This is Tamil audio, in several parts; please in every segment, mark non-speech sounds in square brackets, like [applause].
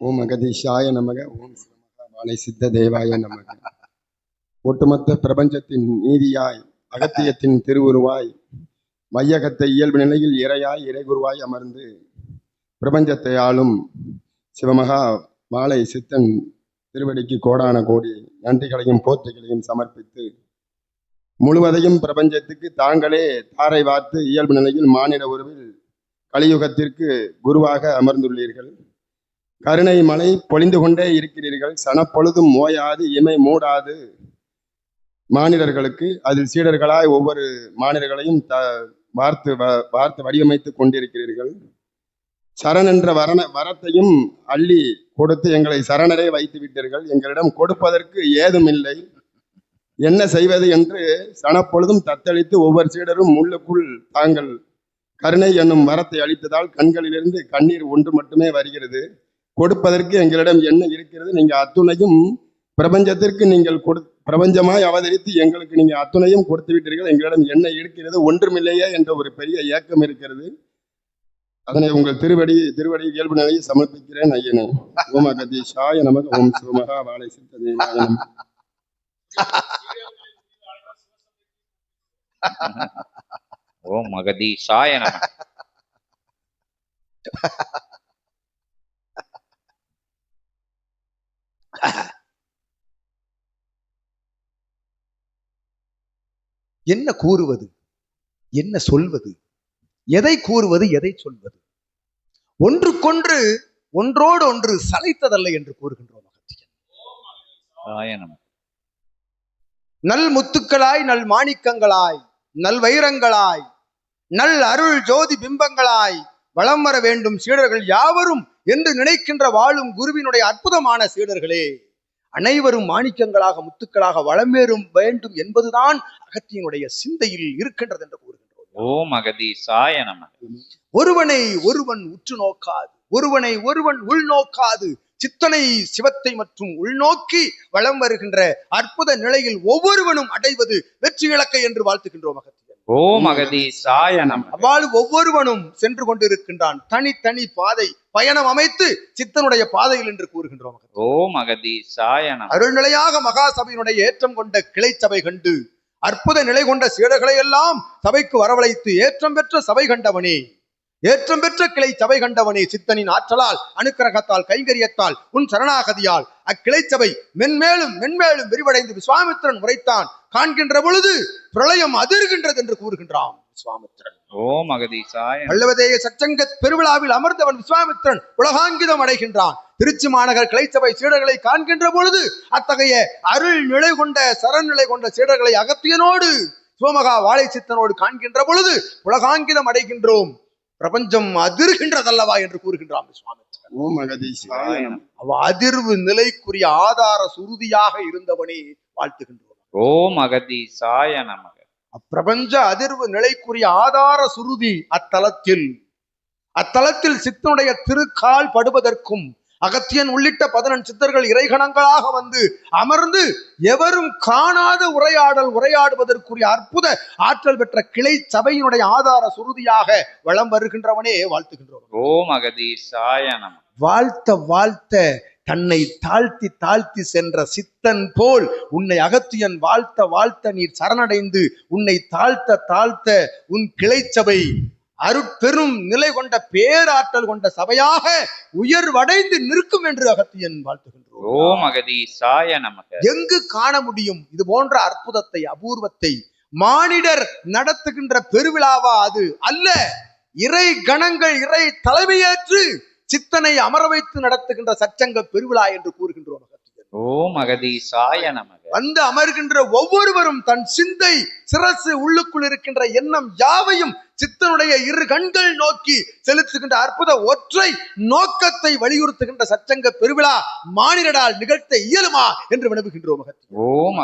ஓம் அகதீஷாய நமக ஓம் சிவமகாபாலை சித்த தேவாய நமக. ஒட்டுமொத்த பிரபஞ்சத்தின் நீதியாய் அகத்தியத்தின் திருவுருவாய் மையகத்தை இயல்பு நிலையில் இறையாய் இறைகுருவாய் அமர்ந்து பிரபஞ்சத்தை ஆளும் சிவமகா மாலை சித்தன் திருவடிக்கு கோடான கோடி நன்றிகளையும் போற்றிகளையும் சமர்ப்பித்து முழுவதையும் பிரபஞ்சத்துக்கு தாங்களே தாரை வார்த்து இயல்பு நிலையில் மானிட உருவில் கலியுகத்திற்கு குருவாக அமர்ந்துள்ளீர்கள். கருணை மலை பொழிந்து கொண்டே இருக்கிறீர்கள். சனப்பொழுதும் ஓயாது இமை மூடாது. மானிடர்களுக்கு அதில் சீடர்களாய் ஒவ்வொரு மாநிலர்களையும் த வார்த்து வ- வார்த்து வடிவமைத்து கொண்டிருக்கிறீர்கள். சரண் என்ற வரண வரத்தையும் அள்ளி கொடுத்து எங்களை சரணரே வைத்து விட்டீர்கள். எங்களிடம் கொடுப்பதற்கு ஏதும் இல்லை. என்ன செய்வது என்று சனப்பொழுதும் தத்தளித்து ஒவ்வொரு சீடரும் உள்ளுக்குள் தாங்கள் கருணை என்னும் வரத்தை அளித்ததால் கண்களிலிருந்து கண்ணீர் ஒன்று மட்டுமே வருகிறது. கொடுப்பதற்கு எங்களிடம் என்ன இருக்கிறது? நீங்க அத்துணையும் பிரபஞ்சத்திற்கு நீங்கள் கொடு பிரபஞ்சமாய் அவதரித்து எங்களுக்கு நீங்க அத்துணையும் கொடுத்து விட்டீர்கள் எங்களிடம் என்ன இருக்கிறது? ஒன்றுமில்லையே என்ற ஒரு பெரிய ஏக்கம் இருக்கிறது. அதனை உங்கள் திருவடி திருவடி இயல்பு நிலையை சமர்ப்பிக்கிறேன் ஐயனே. ஓம அகதீஷாய நமக. ஓம் சிவமகா வாழை சித்த ஓம் மகதீஷாய நம. என்ன கூறுவது? என்ன சொல்வது? எதை கூறுவது எதை சொல்வது? ஒன்றுக்கொன்று ஒன்றோடு ஒன்று சளைத்ததல்ல என்று கூறுகின்றோம் அகத்தியன் நல் முத்துக்களாய் நல் மாணிக்கங்களாய் நல் வைரங்களாய் நல் அருள் ஜோதி பிம்பங்களாய் வலம் வர வேண்டும் சீடர்கள் யாவரும் என்று நினைக்கின்ற வாழும் குருவினுடைய அற்புதமான சீடர்களே. அனைவரும் மாணிக்கங்களாக முத்துக்களாக வளமேறும் வேண்டும் என்பதுதான் அகத்தியனுடைய சிந்தையில் இருக்கின்றது என்று கூறுகின்றோம். ஓம் மகதீஷாய நம ஒருவனை ஒருவன் உற்று நோக்காது ஒருவனை ஒருவன் உள்நோக்காது சித்தனை சிவத்தை மற்றும் உள்நோக்கி வலம் வருகின்ற அற்புத நிலையில் ஒவ்வொருவனும் அடைவது வெற்றி இலக்கை என்று வாழ்த்துகின்றோம் அகத்தியன் ஓம் மகதீஷாய நம. அவ்வாறு ஒவ்வொருவனும் சென்று கொண்டிருக்கின்றான். தனித்தனி பாதை பயணம் அமைத்து சித்தனுடைய பாதையில் என்று கூறுகின்றோம். ஓம் மகதீஷாய நம. அருள்நிலையாக மகா சபையினுடைய ஏற்றம் கொண்ட கிளை சபை கண்டு அற்புத நிலை கொண்ட சீடர்களை எல்லாம் சபைக்கு வரவழைத்து ஏற்றம் பெற்ற சபை கண்டவனே. ஏற்றம் பெற்ற கிளை சபை கண்டவனே சித்தனின் ஆற்றலால் அனுக்கிரகத்தால் கைங்கரியத்தால் உன் சரணாகதியால். அக்கிளை சபை மென்மேலும் மென்மேலும் விரிவடைந்து விஸ்வாமித்திரன் உரைத்தான். காண்கின்ற பொழுது பிரளயம் அதிர்கின்றது என்று கூறுகின்றான் விஸ்வாமித்திரன். ஓம் மகதீஷாய நம. பல்லவதேய சச்சங்க பெருவிழாவில் அமர்ந்தவன் விஸ்வாமித்திரன் உலகாங்கிதம் அடைகின்றான். திருச்சி மாநகர் கிளைச்சபை சீடர்களை காண்கின்ற பொழுது அத்தகைய அருள் நிலை கொண்ட சரண் நிலை கொண்ட சீடர்களை அகத்தியனோடு சிவமகா வாழை சித்தனோடு காண்கின்ற பொழுது உலகாங்கிதம் அடைகின்றோம். பிரபஞ்சம் அதிர்கின்றதல்லவா என்று கூறுகின்றான் நமக அவ அதிர்வு நிலைக்குரிய ஆதார சுருதியாக இருந்தவனே வாழ்த்துகின்றோம். ஓம் மகதீஷாய நமக. அப்பிரபஞ்ச அதிர்வு நிலைக்குரிய ஆதார சுருதி அத்தலத்தில். அத்தலத்தில் சித்தனுடைய திருக்கால் படுவதற்கும் அகத்தியன் உள்ளிட்ட பதினெண் சித்தர்கள் இறைகணங்களாக வந்து அமர்ந்து எவரும் காணாத உரையாடல் உரையாடுவதற்குரிய அற்புத ஆற்றல் பெற்ற கிளை சபையினுடைய ஆதார சுருதியாக வலம் வருகின்றவனே வாழ்த்துகின்றோம். ஓம் மகதீஷாய நம. வாழ்த்த வாழ்த்த தன்னை தாழ்த்தி தாழ்த்தி சென்ற சித்தன் போல் உன்னை அகத்தியன் வாழ்த்த வாழ்த்த நீர் சரணடைந்து உன்னை தாழ்த்த தாழ்த்த உன் கிளைச்சபை அருட்பெரும் நிலை கொண்ட பேராற்றல் கொண்ட சபையாக உயர்வடைந்து நிற்கும் என்று அகத்தியன் வாழ்த்துகின்றோம். ஓம் மகதீஷாய நமக. எங்கு காண முடியும் இது போன்ற அற்புதத்தை அபூர்வத்தை மானிடர் நடத்துகின்ற பெருவிழாவா அது அல்ல. இறை கணங்கள் இறை தலைமையேற்று சித்தனை அமர வைத்து நடத்துகின்ற சச்சங்க பெருவிழா என்று கூறுகின்றோம் அகத்தியன். ஓம் மகதீஷாய நமக. வந்து அமர்கின்ற ஒவ்வொருவரும் தன் சிந்தை சிரசு உள்ளுக்குள் இருக்கின்ற எண்ணம் யாவையும் சித்தனுடைய இரு கண்கள் நோக்கி செலுத்துகின்ற அற்புத ஒற்றை நோக்கத்தை வலியுறுத்துகின்ற சச்சங்க பெருவிழா மானிடரால் நிகழ்த்த இயலுமா என்று வினவுகின்றோம் அகத்தியன். ஓம்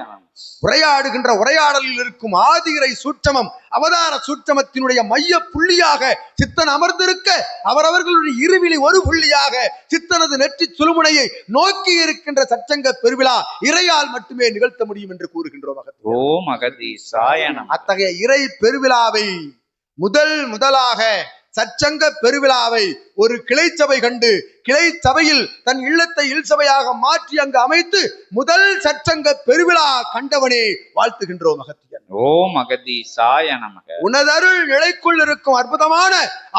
நம உரையாடுகின்ற உரையாடலில் இருக்கும் ஆதிரை சூட்சமம் அவதார சூட்சமத்தினுடைய மைய புள்ளியாக சித்தன் அமர்ந்திருக்க அவரவர்களுடைய இருவிழி ஒரு புள்ளியாக சித்தனது நெற்றி சுழுமுனையை நோக்கி இருக்கின்ற சச்சங்க பெருவிழா இறையால் மட்டுமே நிகழ்த்த முடியும் என்று கூறுகின்றோம் மகதீஷாய நம அத்தகைய இறை பெருவிழாவை முதல் முதலாக சச்சங்க பெருவிழாவை ஒரு கிளை சபை கண்டு கிளை சபையில் தன் இல்லத்தை இல் சபையாக மாற்றி அங்கு அமைத்து முதல் சச்சங்க பெருவிழா கண்டவனே வாழ்த்துகின்றோம் அகத்தியன் ஓம் அகதீசாய நமக. உனதருள் நிலைக்குள் இருக்கும் அற்புதமான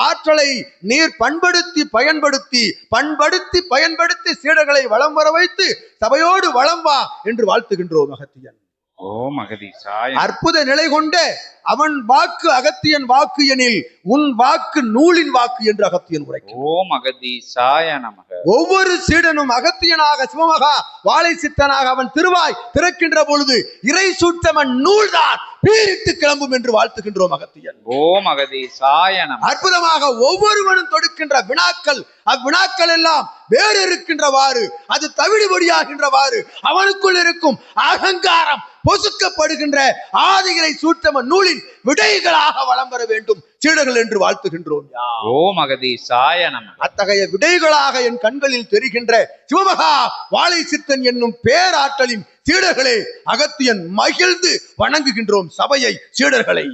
ஆற்றலை நீர் பண்படுத்தி பயன்படுத்தி பண்படுத்தி பயன்படுத்தி சீடர்களை வலம் வர வைத்து சபையோடு வலம் வா என்று வாழ்த்துகின்றோம் அகத்தியன் ஓம் அகதீசாய அற்புத நிலை கொண்ட அவன் வாக்கு அகத்தியன் வாக்கு எனில் உன் வாக்கு நூலின் வாக்கு என்று அகத்தியன் உரைக்கும். ஓம் அகதீசாய நமக. ஒவ்வொரு சீடனும் அகத்தியனாக சிவமகா வாழை சித்தனாக அவன் திருவாய் திறக்கின்ற பொழுது இறை சூட்டமன் நூல்தான் பீரிட்டு கிளம்பும் என்று வாழ்த்துகின்றோம் அகத்தியன். ஓம் அகதீசாய நமக. அற்புதமாக ஒவ்வொருவனும் தொடுக்கின்ற வினாக்கள் அவ்வினாக்கள் எல்லாம் வேறு இருக்கின்றவாறு அது தவிடுபடியாகின்றவாறு அவனுக்குள் இருக்கும் அகங்காரம் பொசுக்கப்படுகின்ற ஆதிகளை சூட்டம நூலின் விடைகளாக வலம் பெற வேண்டும். சீடர்கள் என்று வாழ்த்துகின்றோம். யா. ஓம் அகதீசாய நமக அத்தகைய விடைகளாக என் கண்களில் தெரிகின்ற சிவமகா வாழை சித்தன் என்னும் பேராற்றலின் சீடர்களே அகத்தியன் மகிழ்ந்து வணங்குகின்றோம் சபையை சீடர்களை.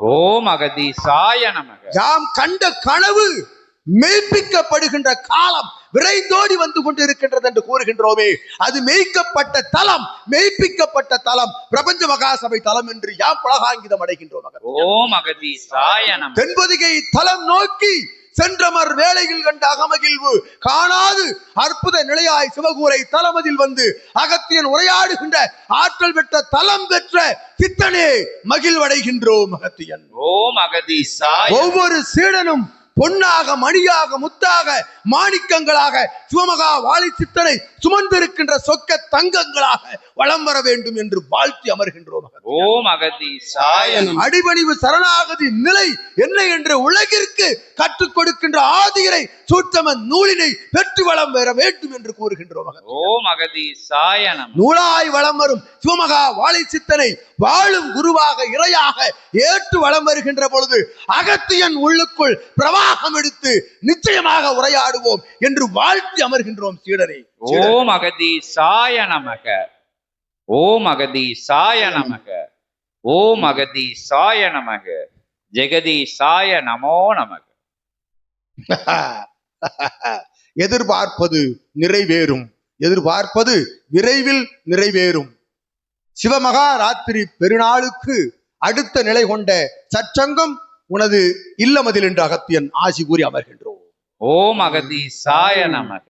ஓம் அகதீசாய நமக. யாம் கண்ட கனவு மெய்ப்பிக்கப்படுகின்ற காலம் விரைந்தோடி வந்து கொண்டிருக்கின்றது என்று கூறுகின்றோமே. அது மெய்க்கப்பட்ட தலம் மெய்ப்பிக்கப்பட்ட தலம் பிரபஞ்ச மகாசபை தலம் என்று யாம் பலகாங்கிதம் அடைகின்றோம் தென்பொதிகை தலம் நோக்கி சென்றமர் வேளையில் கண்ட அகமகிழ்வு காணாது அற்புத நிலையாய் சிவகூரை தலமதில் வந்து அகத்தியன் உரையாடுகின்ற ஆற்றல் பெற்ற தலம் பெற்ற சித்தனே மகிழ்வடைகின்றோம் அகத்தியன் ஓம் அகதீசாய ஒவ்வொரு சீடனும் பொன்னாக மணியாக முத்தாக மாணிக்கங்களாக சிவமகா வாழை சித்தனை சுமந்திருக்கின்ற சொக்க தங்கங்களாக வலம் வர வேண்டும் என்று வாழ்த்தி அமர்கின்றோம். ஓம் அடிபணிவு சரணாகதி நிலை என்ன என்று உலகிற்கு கற்றுக் கொடுக்கின்ற ஆதிகரை சூட்சம நூலினை பெற்று வளம் பெற வேண்டும் என்று கூறுகின்றோம். ஓம் நமக நூலாய் வளம் வரும் சிவமகா வாழை சித்தனை வாழும் குருவாக இறையாக ஏற்று வளம் வருகின்ற பொழுது அகத்தியன் உள்ளுக்குள் பிரவாகம் எடுத்து நிச்சயமாக உரையாடுவோம் என்று வாழ்த்தி அமர்கின்றோம் சீடரை. ஓம் அகதீசாய நமக. ஓம் அகதீசாய நமக. ஓம் அகதீசாய நமக. ஜெகதீசாய நமோ நமக. [laughs] எதிர்பார்ப்பது நிறைவேறும். எதிர்பார்ப்பது விரைவில் நிறைவேறும். சிவமகா ராத்திரி பெருநாளுக்கு அடுத்த நிலை கொண்ட சச்சங்கம் உனது இல்லமதில் என்று அகத்தியன் ஆசி கூறி அமர்கின்றோம். ஓம் அகதீசாய நமக.